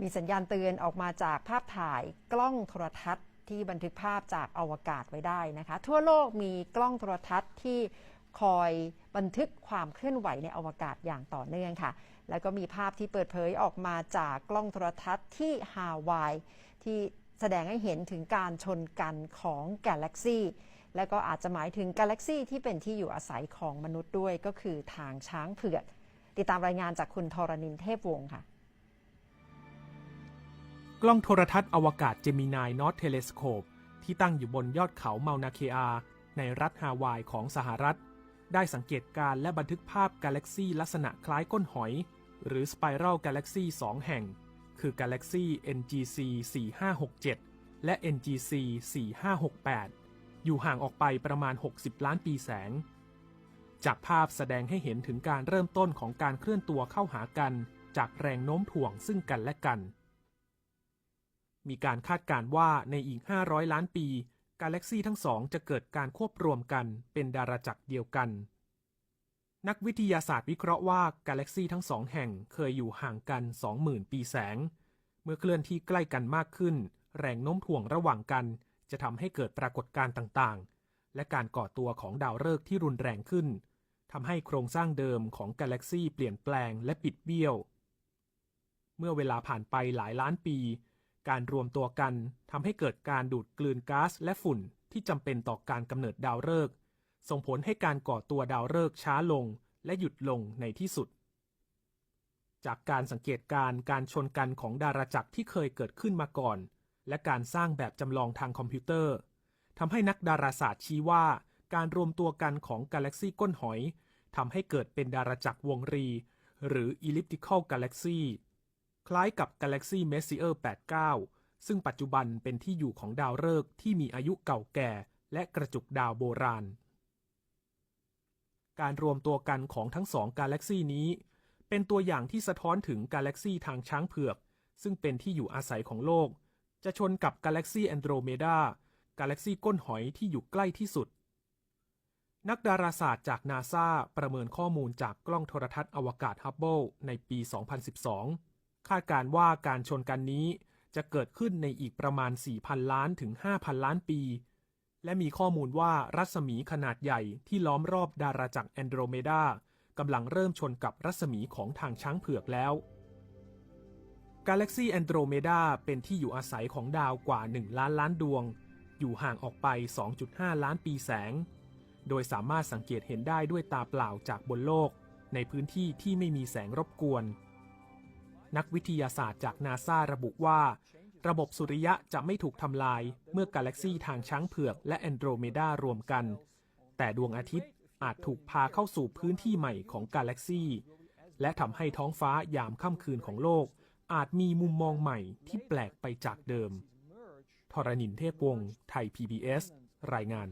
มีสัญญาณเตือนออกมาจากภาพถ่ายกล้องโทรทัศน์ ที่บันทึกภาพจากอวกาศไว้ได้นะคะ ทั่วโลกมีกล้องโทรทัศน์ที่คอยบันทึกความเคลื่อนไหวในอวกาศอย่างต่อเนื่องค่ะ แล้วก็มีภาพที่เปิดเผยออกมาจากกล้องโทรทัศน์ที่ฮาวายที่แสดงให้เห็นถึงการชนกันของกาแล็กซีและก็อาจจะหมายถึงกาแล็กซีที่เป็นที่อยู่อาศัยของมนุษย์ด้วยก็คือทางช้างเผือก ติดตามรายงานจากคุณทรณินเทพวงศ์ค่ะ กล้องโทรทัศน์อวกาศเจมินายนอตเทเลสโคปที่ตั้งอยู่บนยอดเขาเมานาเคอา ในรัฐฮาวายของสหรัฐ ได้สังเกตการและบันทึกภาพกาแล็กซีลักษณะคล้ายก้นหอย หรือสไปรัลกาแล็กซี2แห่ง คือกาแล็กซี NGC 4567 และ NGC 4568 อยู่ห่างออกไปประมาณ 60 ล้านปีแสง จากภาพแสดงให้เห็นถึงการเริ่มต้นของการเคลื่อนตัวเข้าหากัน จากแรงโน้มถ่วงซึ่งกันและกัน มีการคาดการณ์ว่าในอีก 500 ล้านปี กาแล็กซีทั้งสองจะเกิดการควบรวมกันเป็นดาราจักรเดียวกัน นักวิทยาศาสตร์วิเคราะห์ว่ากาแล็กซีทั้งสองแห่งเคยอยู่ห่างกัน 20,000 ปีแสง เมื่อเคลื่อนที่ใกล้กันมากขึ้น แรงโน้มถ่วงระหว่างกัน จะทำให้เกิดปรากฏการณ์ต่างๆ และการก่อตัวของดาวฤกษ์ที่รุนแรงขึ้นทำให้โครงสร้างเดิมของกาแล็กซีเปลี่ยนแปลงและปิดเบี้ยว เมื่อเวลาผ่านไปหลายล้านปี การรวมตัวกันทำให้เกิดการดูดกลืนก๊าซและฝุ่นที่จำเป็นต่อการกำเนิดดาวฤกษ์ส่งผลให้การก่อตัวดาวฤกษ์ช้าลงและหยุดลงในที่สุด จากการสังเกตการณ์การชนกันของดาราจักรที่เคยเกิดขึ้นมาก่อน และการสร้างแบบจำลองทางคอมพิวเตอร์ทำให้นักดาราศาสตร์ชี้ว่า การรวมตัวกันของกาแล็กซีก้นหอยทำให้เกิดเป็นดาราจักรวงรี หรือ elliptical galaxy คล้ายกับ Galaxy Messier 89 ซึ่งปัจจุบันเป็นที่อยู่ของดาวฤกษ์ที่มีอายุเก่าแก่ และกระจุกดาวโบราณ การรวมตัวกันของทั้งสองกาแล็กซีนี้ เป็นตัวอย่างที่สะท้อนถึงกาแล็กซีทางช้างเผือก ซึ่งเป็นที่อยู่อาศัยของโลก จะชนกับกาแล็กซีแอนโดรเมดากาแล็กซีก้นหอยที่อยู่ใกล้ที่สุด นักดาราศาสตร์จากนาซาประเมินข้อมูลจากกล้องโทรทัศน์อวกาศฮับเบิลในปี 2012 คาดการว่าการชนกันนี้จะเกิดขึ้นในอีกประมาณ 4,000 ล้านถึง 5,000 ล้านปี และมีข้อมูลว่ารัศมีขนาดใหญ่ที่ล้อมรอบดาราจักรแอนโดรเมดากำลังเริ่มชนกับรัศมีของทางช้างเผือกแล้ว กาแล็กซีแอนโดรเมดาเป็นที่อยู่อาศัยของดาวกว่า 1 ล้านล้านดวง อยู่ห่างออกไป 2.5 ล้านปีแสง โดยสามารถสังเกตเห็นได้ด้วยตาเปล่าจากบนโลก ในพื้นที่ที่ไม่มีแสงรบกวน นักวิทยาศาสตร์จากนาซาระบุว่า ระบบสุริยะจะไม่ถูกทำลายเมื่อกาแล็กซีทางช้างเผือกและแอนโดรเมดารวมกัน แต่ดวงอาทิตย์อาจถูกพาเข้าสู่พื้นที่ใหม่ของกาแล็กซีและทำให้ท้องฟ้ายามค่ำคืนของโลก อาจมีมุมมองใหม่ที่แปลกไปจากเดิมทรณินเทพวงศ์ไทย PBS รายงาน